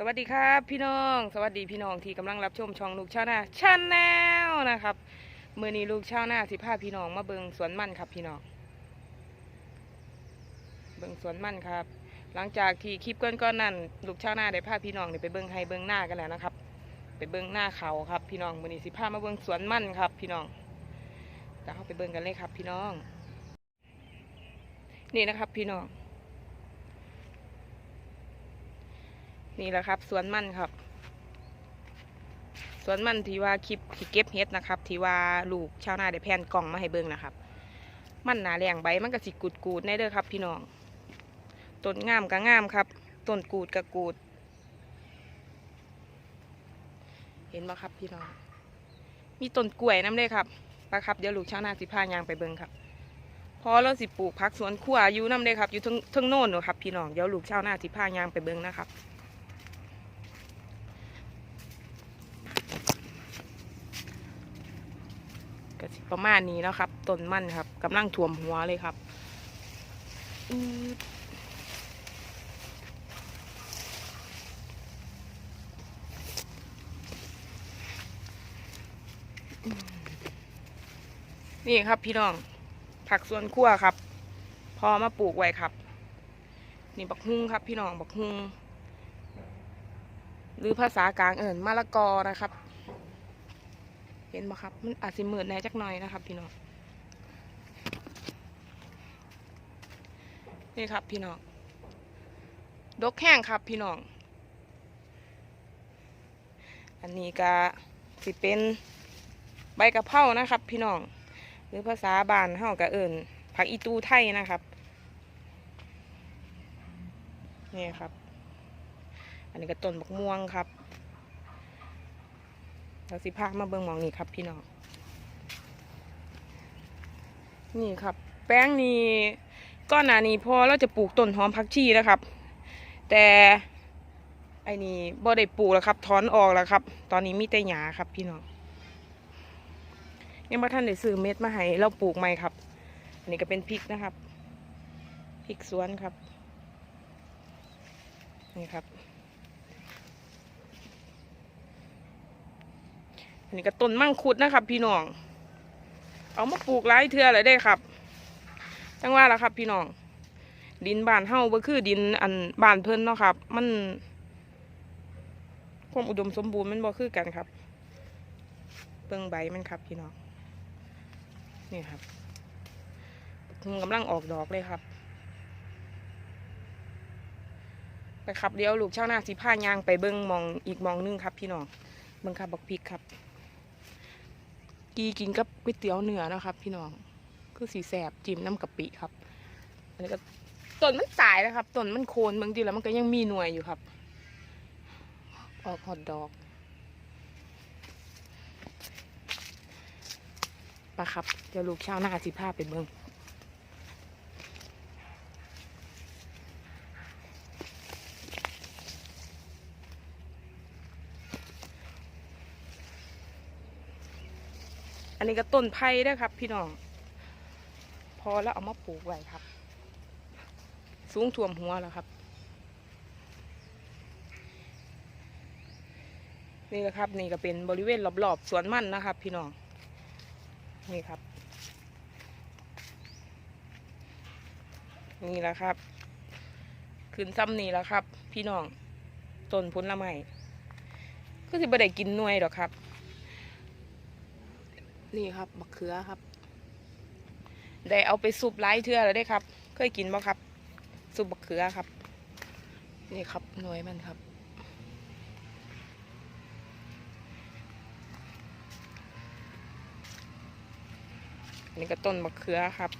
สวัสดีครับพี่น้อง สวัสดีพี่น้องที่กำลังรับชมช่องลูกชาวนาชาแนลนะครับมือนี้ลูกชาวนาสิพาพี่น้องมาเบิงสวนมันครับพี่น้องเบิงสวนมันครับ หลังจากที่คลิปก้อนๆนั่นลูกชาวนาได้พาพี่น้องได้ไปเบิงให้เบิงหน้ากันแล้วนะครับ ไปเบิงหน้าเขาครับ พี่น้องมือนี้สิพามาเบิงสวนมันครับ พี่น้องจะเข้าไปเบิงกันเลยครับ พี่น้อง นี่นะครับ พี่น้อง นี่แหละครับสวนมันครับ สวนมันที่ว่าคลิปที่เก็บเห็ดนะครับ ที่ว่าลูกชาวนาได้แผ่นกล่องมาให้เบิ่งนะครับ มันหนาแรงใบมันก็สิกูดกูดๆแน่เด้อครับ พี่น้องต้นงามก็งามครับต้นกูดก็กูด เห็นไหมครับพี่น้องมีต้นกล้วยน้ำเลยครับไปครับเดี๋ยวลูกชาวนาสิพายางไปเบิ่งครับพอเราสิปลูกผักสวนครัวอยู่น้ำเลยครับ อยู่ทั้งทั้งโน่นเนอะครับพี่น้องเดี๋ยวลูกชาวนาสิพายางไปเบิ่งนะครับ ก็สิประมาณนี้แล้วครับต้นมันครับกำลังท่วมหัวเลยครับนี่ครับพี่น้อง ผักสวนครัวครับ พอมาปลูกไว้ครับ นี่บักฮุ้งครับ พี่น้องบักฮุ้งหรือภาษากลางเอิ่นมะละกอนะครับ เห็นไหครับ มันอาจสิมืดแน่จักหน่อยนะครับ พี่น้องนี่ครับ พี่น้องดกแห้งครับ พี่น้อง อันนี้ก็สิเป็นใบกะเพรานะครับ พี่น้อง หรือภาษาบ้านเฮาก็เอิ่นผักอีตูไทยนะครับนี่ครับ อันนี้ก็ต้นบักม่วงครับ เราสิพามาเบิ่งมองนี่ครับพี่น้องนี่ครับ แป้งนี่ก้อนหนานี้พอเราจะปลูกต้นหอมผักชีนะครับ แต่ไอ้นี่บ่ได้ปลูกแล้วครับถอนออกแล้วครับ ตอนนี้มีแต่หญ้าครับ พี่น้องยังบ่ท่านได้ซื้อเม็ดมาให้เราปลูกใหม่ครับ อันนี้ก็เป็นพริกนะครับพริกสวนครับ นี่ครับ อันนี้ก็ต้นมั่งคุดนะครับ พี่น้อง เอามาปลูกหลายเทือเลยได้ครับจังว่าละครับ พี่น้อง ดินบ้านเฮาบ่คือดินอันบ้านเพิ่นเนาะครับ มันความอุดมสมบูรณ์มันบ่คือกันครับเบิ่งใบมันครับ พี่น้องนี่ครับกำลังออกดอกเลยครับไปครับเดี๋ยวลูกชาวนาสิพายางไปเบิ่งมองอีกมองหนึงครับ พี่น้องเบิ่งครับบักพริกครับ กีกินกับก๋วยเตี๋ยวเนื้อนะครับ พี่น้องคือสีแสบจิ้มน้ำกะปิครับ อันนี้ก็ต้นมันตายนะครับต้นมันโคนบางทีแล้วมันก็ยังมีหน่วยอยู่ครับ ออกหอดดอกปะครับเดี๋ยวลูกชาวนาสิพาไปเบิ่ง อันนี้ก็ต้นไผ่ด้วยครับ พี่น้อง พอแล้วเอามาปลูกไว้ครับ สูงท่วมหัวแล้วครับ นี่แหละครับ นี่ก็เป็นบริเวณรอบๆสวนมันนะครับ พี่น้อง นี่ครับ นี่แหละครับขึ้นซ้ำนี่แหละครับ พี่น้องต้นผละไม้ก็สิบ่ได้กินหน่วยหรอกครับ นี่ครับบักเขือครับ ได้เอาไปซุปไล่เทือแล้วได้ครับ เคยกินบ่ครับซุปบักเขือครับ นี่ครับหน่วยมันครับอันนี้ก็ต้นมะเขือครับ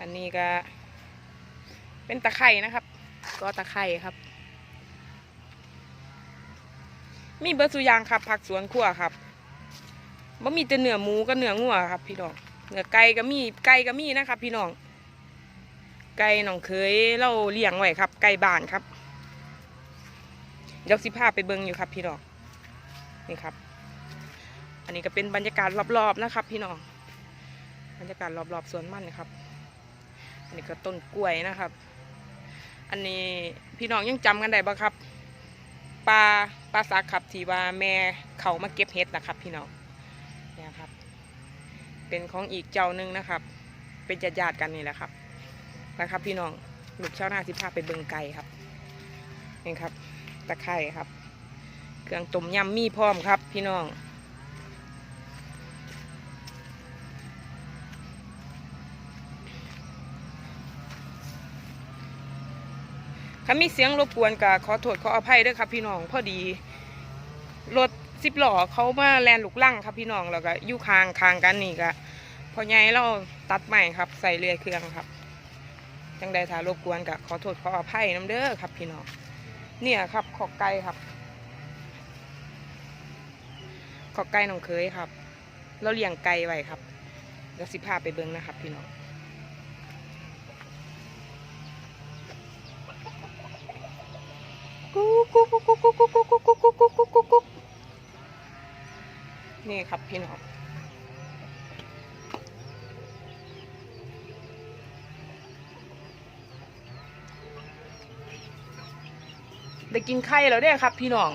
อันนี้ก็ เป็นตะไคร่นะครับ ก็ตะไคร่ครับ มีเบอร์สุยางครับผักสวนครัวครับบ่มีแต่เนื้อหมูกับเนื้องัวครับ พี่น้องเนื้อไก่ก็มีไก่ก็มีนะครับ พี่น้อง ไก่น้องเคยเล่าเลี้ยงไว้ครับ ไก่บ้านครับเดี๋ยวสิพาไปเบิ่งอยู่ครับ พี่น้องนี่ครับ อันนี้ก็เป็นบรรยากาศรอบๆนะครับ พี่น้องบรรยากาศรอบๆสวนมันนะครับ อันนี้ก็ต้นกล้วยนะครับ อันนี้พี่น้องยังจำกันได้บ่ครับปลา ป้าซักครับที่ว่าแม่เขามาเก็บเห็ดนะครับ พี่น้องเนี่ยครับ เป็นของอีกเจ้านึงนะครับ เป็นญาติๆกันนี่แหละครับนะครับ พี่น้องลูกเช้าหนาสิพาไปเบิงไก่ครับนี่ครับ ตะไคร่ครับ เครื่องต้มยำมีพร้อมครับ พี่น้อง ถ้ามีเสียงรบกวนก็ขอโทษขออภัยด้วยครับพี่น้องพอดีรถสิบหล้อเขามาแลนลูกลั่งครับพี่น้องแล้วก็อยู่คางคางกันนี่ก็พอใหญ่เราตัดใหม่ครับ ใส่เรือเครื่องครับจังใดถ้ารบกวนก็ขอโทษขออภัยน้ำเด้อครับพี่น้องเนี่ยครับขอกไก่ครับขอกไก่น้องเคยครับ เราเลี้ยงไก่ไว้ครับเดี๋ยวสิพาไปเบิ้งนะครับพี่น้อง นี่ครับพี่น้องได้กินไข่แล้วเด้ครับ พี่น้อง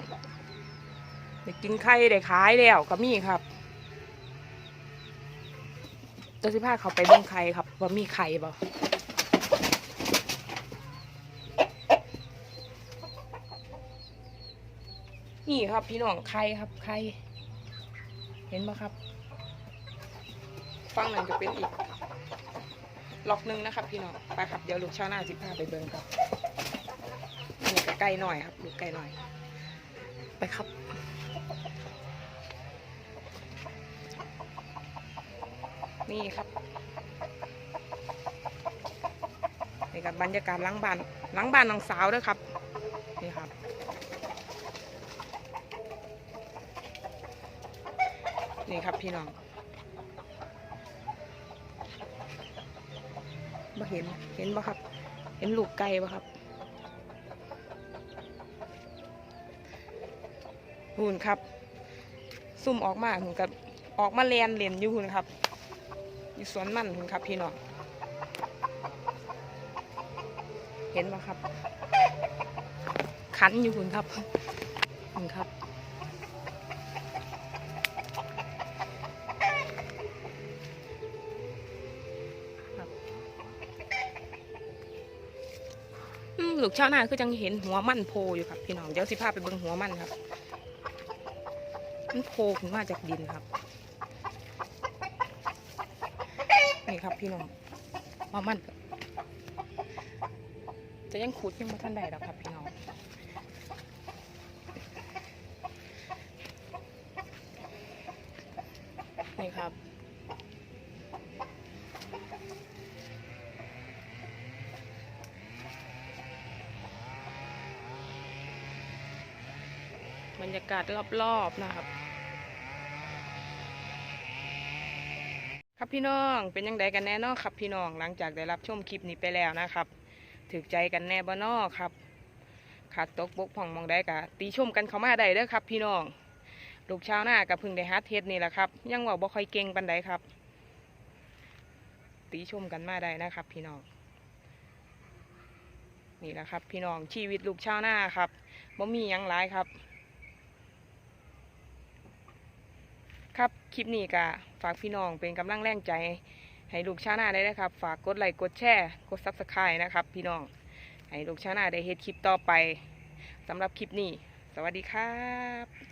ได้กินไข่ได้ขายแล้วก็มีครับเจ้าสิพาเขาไปเบิ่งไข่ครับว่ามีไข่บ่ นี่ครับพี่น้องไข่ครับไข่เห็นไหมครับฟังหนั้นจะเป็นอีกล็อกหนึงนะครับ พี่น้องไปครับเดี๋ยวลูกชาวนาสิพาไปเบิ่งครับอันนี้ก็ไก่หน่อยครับลูกไก่หน่อย ไปครับนี่ครับนี่กับบรรยากาศล้างบ้านล้างบ้านน้องสาวด้วยครับนี่ครับ นี่ครับ พี่น้องมาเห็น เห็นปะครับ เห็นลูกไก่ปะครับหุ่นครับ ซุ่มออกมาหุ่นกับออกมาเลียนเลียนอยู่หุ่นครับ อยู่สวนมันหุ่นครับ พี่น้อง เห็นปะครับ ขันอยู่หุ่นครับหุ่นครับ ลูกชาวนาคือจังเห็นหัวมันโผล่อยู่ครับพี่น้องเดี๋ยวสิพาไปเบิ่งหัวมันครับมันโผล่ขึ้นมาจากดินครับนี่ครับพี่น้องหัวมันจะยังขุดยังไม่ทันใดหรอกครับพี่น้องนี่ครับ บรรยากาศรอบๆนะครับ ครับพี่น้องเป็นยังไงกันแน่นอครับพี่น้องหลังจากได้รับชมคลิปนี้ไปแล้วนะครับถือใจกันแน่บ่นอครับขาดตกบกพ่องมองได้กะตีชมกันเขามาได้เด้อครับ พี่น้องลูกชาวหน้ากับพึ่งได้ฮัดเทสนี่แหละครับ ยังว่าบ่ค่อยเก่งปันใดครับ ตีชมกันมาได้นะครับ พี่น้องนี่แหละครับ พี่น้องชีวิตลูกชาวหน้าครับบ่มีหยังหลายครับ ครับคลิปนี้ก็ฝากพี่น้องเป็นกำลังแรงใจ ให้ลูกชาหนาได้นะครับ ฝากกดไลค์กดแชร์กดซับสไครต์นะครับ พี่น้องให้ลูกชาหนาได้เฮ็ดคลิปต่อไปสำหรับคลิปนี้ สวัสดีครับ